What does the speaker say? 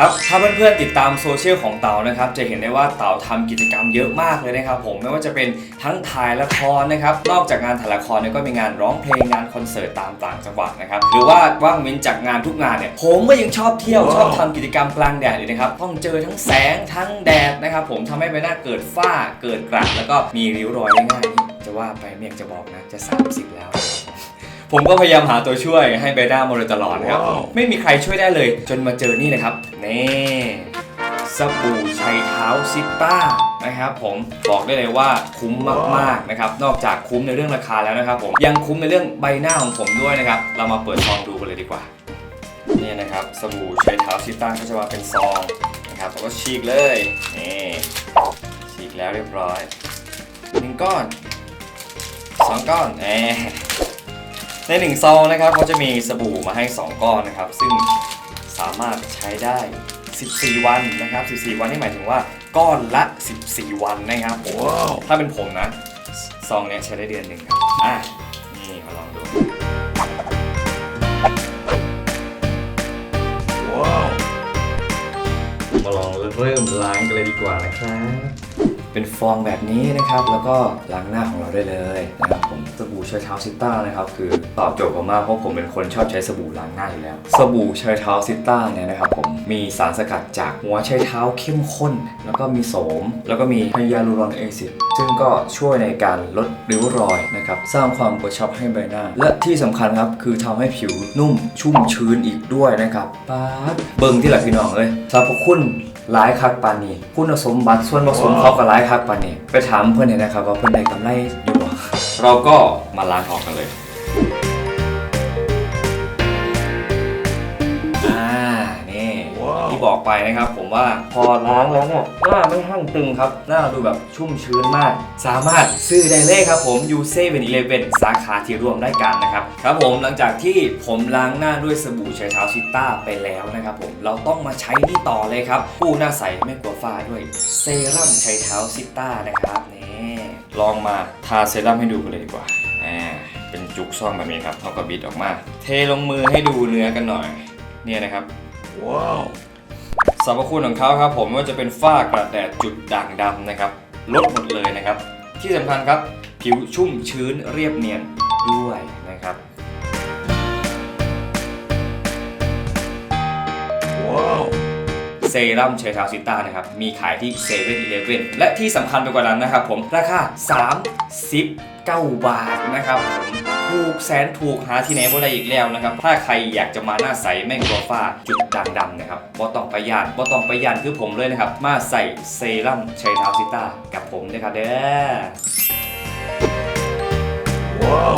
ครับถ้าเพื่อนๆติดตามโซเชียลของเต๋านะครับ จะเห็นได้ว่าเต๋าทำกิจกรรมเยอะมากเลยนะครับ ผมไม่ว่าจะเป็นทั้งถ่ายละครนะครับนอกจากงานถ่ายละครเนี่ยก็มีงานร้องเพลงงานคอนเสิร์ตตามต่างจังหวัดนะครับหรือว่าว่างเว้นจากงานทุกงานเนี่ยผมก็ยังชอบเที่ยวชอบทำกิจกรรมกลางแดดเลยนะครับต้องเจอทั้งแสงทั้งแดดนะครับ ผมทำให้ใบหน้าเกิดฝ้าเกิดกระแล้วก็มีริ้วรอยได้ง่ายนี่จะว่าไปไม่อยากจะบอกนะจะ 30 แล้ว ผมก็พยายามหาตัวช่วยให้ใบหน้ามาโดยตลอดนะครับไม่มีใครช่วยได้เลย จนมาเจอนี่เลยครับ นี่สบู่ชัยเท้าซิต้านะครับผมบอกได้เลยว่าคุ้มมากๆนะครับ นอกจากคุ้มในเรื่องราคาแล้วนะครับผมยังคุ้มในเรื่องใบหน้าของผมด้วยนะครับ เรามาเปิดซองดูกันเลยดีกว่า นี่นะครับสบู่ชัยเท้าซิต้าก็จะมาเป็นซองนะครับแล้วก็ฉีกเลยนี่ฉีกแล้วเรียบร้อยหนึ่งก้อนสองก้อนแหม ในหนึ่งซองนะครับเขาจะมีสบู่มาให้ 2 ก้อนนะครับ ซึ่งสามารถใช้ได้ 14 วันนะครับ 14 วันนี่หมายถึงว่าก้อนละ 14 วันนะครับผมถ้าเป็นผมนะซองเนี้ยใช้ได้เดือนหนึ่งครับอะนี่มาลองดูมาลองเริ่มล้างกันเลยดีกว่านะครับ เป็นฟองแบบนี้นะครับ แล้วก็ล้างหน้าของเราได้เลยนะครับผมสบู่เชยเท้าซิต้านะครับคือตอบโจทย์ผมมากเพราะผมเป็นคนชอบใช้สบู่ล้างหน้าอยู่แล้ว สบู่เชยเท้าซิต้าเนี่ยนะครับผมมีสารสกัดจากหัวไชเท้าเข้มข้น แล้วก็มีโสม แล้วก็มีไฮยาลูรอนเอซิดซึ่งก็ช่วยในการลดริ้วรอยนะครับสร้างความกระชับให้ใบหน้า และที่สำคัญครับคือทำให้ผิวนุ่มชุ่มชื้นอีกด้วยนะครับป๊าดเบิ่งที่หลักพี่น้องเลยสรรพคุณหลายคักปานนี้คุณสมบัติส่วนผสมเขาก็หลายพักปานนี้ไปถามเพื่อนเนี่ยนะครับว่าเพื่อนได้กำไรอยู่บ่เราก็มาล้างออกกันเลย ที่บอกไปนะครับ ผมว่าพอล้างแล้วเนี่ยหน้าไม่แห้งตึงครับ หน้าดูแบบชุ่มชื้นมาก สามารถซื้อได้เลยครับผมยูเซเวนอีเลเวนสาขาที่ร่วมรายการนะครับครับผมหลังจากที่ผมล้างหน้าด้วยสบู่ใช้เท้าซิต้าไปแล้วนะครับผมเราต้องมาใช้นี่ต่อเลยครับผู้หน้าใสไม่กลัวฝ้าด้วยเซรั่มใช้เท้าซิต้านะครับนี่ลองมาทาเซรั่มให้ดูกันเลยดีกว่าอ่าเป็นจุกซ่องแบบนี้ครับเท่ากับบิดออกมา เทลงมือให้ดูเนื้อกันหน่อย เนี่ยนะครับ ว้าว สรรพคุณของเขาครับผมว่าจะเป็นฝ้ากระแดดจุดด่างดำนะครับลดหมดเลยนะครับ ที่สำคัญครับผิวชุ่มชื้นเรียบเนียนด้วยนะครับ เซรั่มเชทาซิต้านะครับ มีขายที่7 e เ e ่ e อและที่สำคัญไปกว่านั้นนะครับผมราคา39 บาทนะครับผมถูกแสนถูกหาที่ไหนบ่ได้อีกแล้วนะครับ ถ้าใครอยากจะมาหน้าใสแม่งกลัวฝ้าจุดด่างดำนะครับบ่ต้องไปยานบ่ต้องไปยานคือผมเลยนะครับ มาใส่เซรั่มเชทาซิต้ากับผมนะครับเด้อ